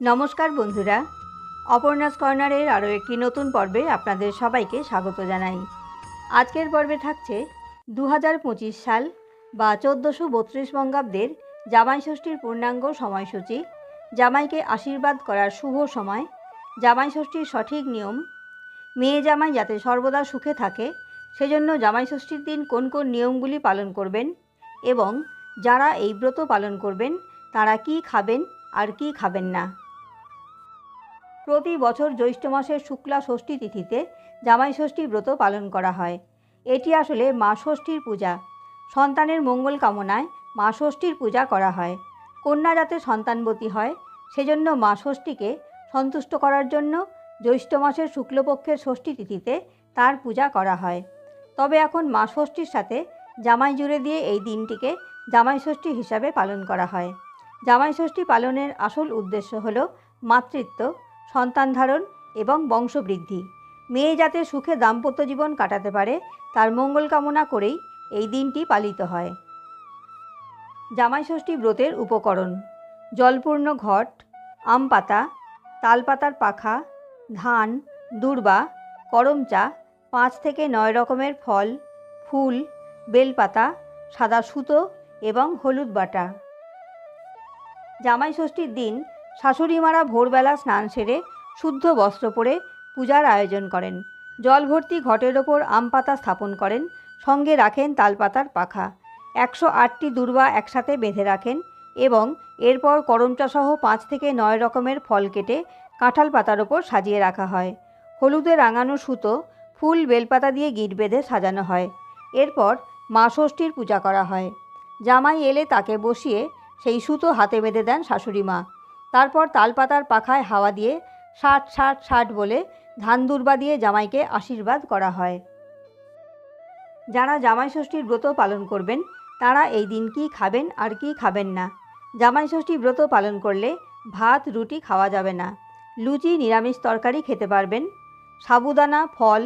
নমস্কার বন্ধুরা। অপর্ণাস কর্নারের আরও একটি নতুন পর্বে আপনাদের সবাইকে স্বাগত জানাই। আজকের পর্বে থাকছে দু সাল বা চোদ্দোশো বত্রিশ বঙ্গাব্দের জামাই ষষ্ঠীর পূর্ণাঙ্গ সময়সূচি, জামাইকে আশীর্বাদ করার শুভ সময়, জামাই ষষ্ঠীর সঠিক নিয়ম, মেয়ে জামাই যাতে সর্বদা সুখে থাকে, সেজন্য জামাই ষষ্ঠীর দিন কোন কোন নিয়মগুলি পালন করবেন এবং যারা এই ব্রত পালন করবেন, তারা কি খাবেন আর কি খাবেন না। প্রতি বছর জ্যৈষ্ঠ মাসের শুক্লা ষষ্ঠী তিথিতে জামাই ষষ্ঠী ব্রত পালন করা হয়। এটি আসলে মা ষষ্ঠীর পূজা। সন্তানের মঙ্গল কামনায় মা ষষ্ঠীর পূজা করা হয়। কন্যা যাতে সন্তানবতী হয়, সেজন্য মা ষষ্ঠীকে সন্তুষ্ট করার জন্য জ্যৈষ্ঠ মাসের শুক্লপক্ষের ষষ্ঠী তিথিতে তার পূজা করা হয়। তবে এখন মা ষষ্ঠীর সাথে জামাই জুড়ে দিয়ে এই দিনটিকে জামাই ষষ্ঠী হিসাবে পালন করা হয়। জামাই ষষ্ঠী পালনের আসল উদ্দেশ্য হল মাতৃত্ব সন্তান ধারণ এবং বংশবৃদ্ধি। মেয়ে যাতে সুখে দাম্পত্য জীবন কাটাতে পারে, তার মঙ্গল কামনা করেই এই দিনটি পালিত হয়। জামাইষষ্ঠী ব্রতের উপকরণ। জলপূর্ণ ঘট, আম পাতা তালপাতার পাখা, ধান, দূর্বা করমচা পাঁচ থেকে নয় রকমের ফল, ফুল, বেলপাতা, সাদা সুতো এবং হলুদ বাটা। জামাই ষষ্ঠীর দিন শাশুড়ি মারা ভোরবেলা স্নান সেরে শুদ্ধ বস্ত্র পরে পূজার আয়োজন করেন। জল ভর্তি ঘটের ওপর আম পাতা স্থাপন করেন, সঙ্গে রাখেন তালপাতার পাখা। একশো আটটি দূর্বা একসাথে বেঁধে রাখেন এবং এরপর করমচাসহ পাঁচ থেকে নয় রকমের ফল কেটে কাঁঠাল পাতার ওপর সাজিয়ে রাখা হয়। হলুদে রাঙানো সুতো, ফুল বেলপাতা দিয়ে গিট বেঁধে সাজানো হয়। এরপর মা ষষ্ঠীর পূজা করা হয়। জামাই এলে তাকে বসিয়ে সেই সুতো হাতে বেঁধে দেন শাশুড়ি মা তারপর তালপাতার পাখায় হাওয়া দিয়ে ষাট ষাট ষাট বলে ধান দুর্বা দিয়ে জামাইকে আশীর্বাদ করা হয়। যারা জামাই ষষ্ঠীর ব্রত পালন করবেন, তারা এই দিন কী খাবেন আর কি খাবেন না। জামাই ষষ্ঠী ব্রত পালন করলে ভাত, রুটি খাওয়া যাবে না। লুচি, নিরামিষ তরকারি খেতে পারবেন। সাবুদানা, ফল,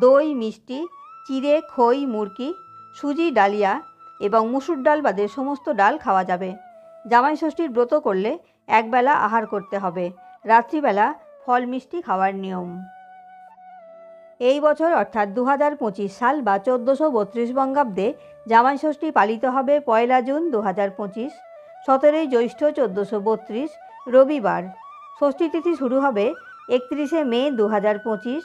দই, মিষ্টি, চিড়ে, খই, মুরকি, সুজি, ডালিয়া এবং মুসুর ডাল বাদে সমস্ত ডাল খাওয়া যাবে। জামাই ষষ্ঠীর ব্রত করলে একবেলা আহার করতে হবে। রাত্রিবেলা ফল মিষ্টি খাওয়ার নিয়ম। এই বছর অর্থাৎ দু হাজার পঁচিশ সাল বা চোদ্দোশো বত্রিশ বঙ্গাব্দে জামাই ষষ্ঠী পালিত হবে পয়লা জুন দু হাজার পঁচিশ। সতেরোই জ্যৈষ্ঠ চোদ্দোশো বত্রিশ, রবিবার। ষষ্ঠী তিথি শুরু হবে একত্রিশে মে দু হাজার পঁচিশ,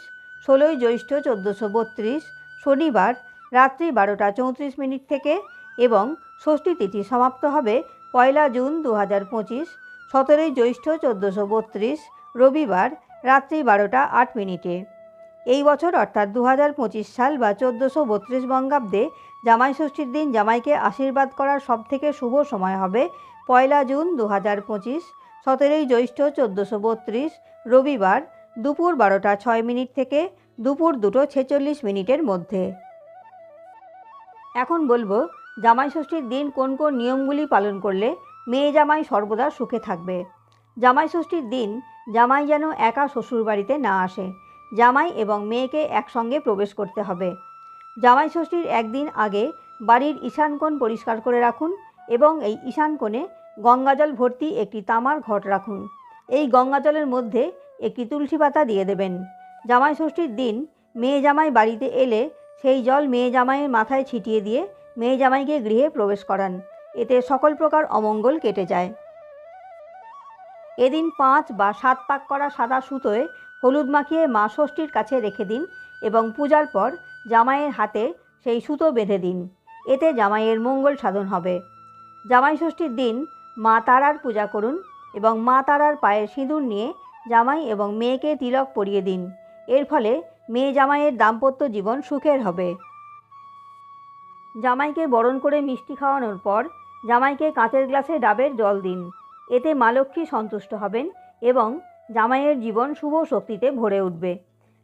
ষোলোই জ্যৈষ্ঠ চোদ্দোশো বত্রিশ, শনিবার রাত্রি বারোটা চৌত্রিশ মিনিট থেকে এবং ষষ্ঠী তিথি সমাপ্ত হবে পয়লা জুন দু হাজার পঁচিশ। সতেরোই জ্যৈষ্ঠ চোদ্দোশো বত্রিশ, রবিবার রাত্রি বারোটা আট মিনিটে। এই বছর অর্থাৎ দু হাজার পঁচিশ সাল বা চোদ্দোশো বত্রিশ বঙ্গাব্দে জামাই ষষ্ঠীর দিন জামাইকে আশীর্বাদ করার সবথেকে শুভ সময় হবে পয়লা জুন দু হাজার পঁচিশ, সতেরোই জ্যৈষ্ঠ চোদ্দোশো বত্রিশ, রবিবার দুপুর বারোটা ছয় মিনিট থেকে দুপুর দুটো ছেচল্লিশ মিনিটের মধ্যে। এখন বলব জামাই ষষ্ঠীর দিন কোন কোন নিয়মগুলি পালন করলে মেয়ে জামাই সর্বদা সুখে থাকবে। জামাই ষষ্ঠীর দিন জামাই যেন একা শ্বশুর বাড়িতে না আসে। জামাই এবং মেয়েকে একসঙ্গে প্রবেশ করতে হবে। জামাই ষষ্ঠীর একদিন আগে বাড়ির ঈশানকোণ পরিষ্কার করে রাখুন এবং এই ঈশান কোণে গঙ্গাজল ভর্তি একটি তামার ঘট রাখুন। এই গঙ্গাজলের মধ্যে একটি তুলসী পাতা দিয়ে দেবেন। জামাই ষষ্ঠীর দিন মেয়ে জামাই বাড়িতে এলে সেই জল মেয়ে জামাইয়ের মাথায় ছিটিয়ে দিয়ে মেয়ে জামাইকে গৃহে প্রবেশ করান। এতে সকল প্রকার অমঙ্গল কেটে যায়। এদিন পাঁচ বা সাত পাক করা সাদা সুতোয় হলুদ মাখিয়ে মা ষষ্ঠীর কাছে রেখে দিন এবং পূজার পর জামাইয়ের হাতে সেই সুতো বেঁধে দিন। এতে জামাইয়ের মঙ্গল সাধন হবে। জামাই ষষ্ঠীর দিন মা তারার পূজা করুন এবং মা তারার পায়ের সিঁদুর নিয়ে জামাই এবং মেয়েকে তিলক পরিয়ে দিন। এর ফলে মেয়ে জামাইয়ের দাম্পত্য জীবন সুখের হবে। জামাইকে বরণ করে মিষ্টি খাওয়ানোর পর জামাইকে কাঁচের গ্লাসে ডাবের জল দিন। এতে মা লক্ষ্মী সন্তুষ্ট হবেন এবং জামাইয়ের জীবন শুভ শক্তিতে ভরে উঠবে।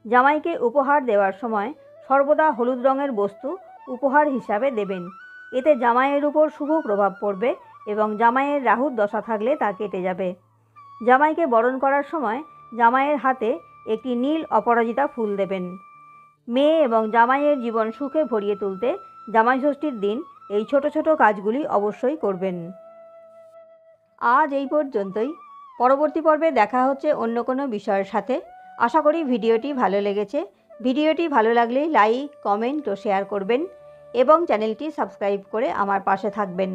জামাইকে উপহার দেওয়ার সময় সর্বদা হলুদ রঙের বস্তু উপহার হিসাবে দেবেন। এতে জামাইয়ের উপর শুভ প্রভাব পড়বে এবং জামাইয়ের রাহুর দশা থাকলে তা কেটে যাবে। জামাইকে বরণ করার সময় জামাইয়ের হাতে একটি নীল অপরাজিতা ফুল দেবেন। মেয়ে এবং জামাইয়ের জীবন সুখে ভরিয়ে তুলতে জামাই ষষ্ঠীর দিন এই ছোট ছোট কাজগুলি অবশ্যই করবেন। আজ এই পর্যন্তই। পরবর্তী পর্বে দেখা হচ্ছে অন্য কোনো বিষয়ের সাথে। আশা করি ভিডিওটি ভালো লেগেছে। ভিডিওটি ভালো লাগলে লাইক, কমেন্ট ও শেয়ার করবেন এবং চ্যানেলটি সাবস্ক্রাইব করে আমার পাশে থাকবেন।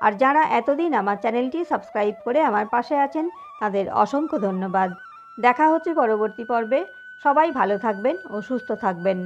আর যারা এতদিন আমার চ্যানেলটি সাবস্ক্রাইব করে আমার পাশে আছেন, তাদের অসংখ্য ধন্যবাদ। দেখা হচ্ছে পরবর্তী পর্বে। সবাই ভালো থাকবেন ও সুস্থ থাকবেন।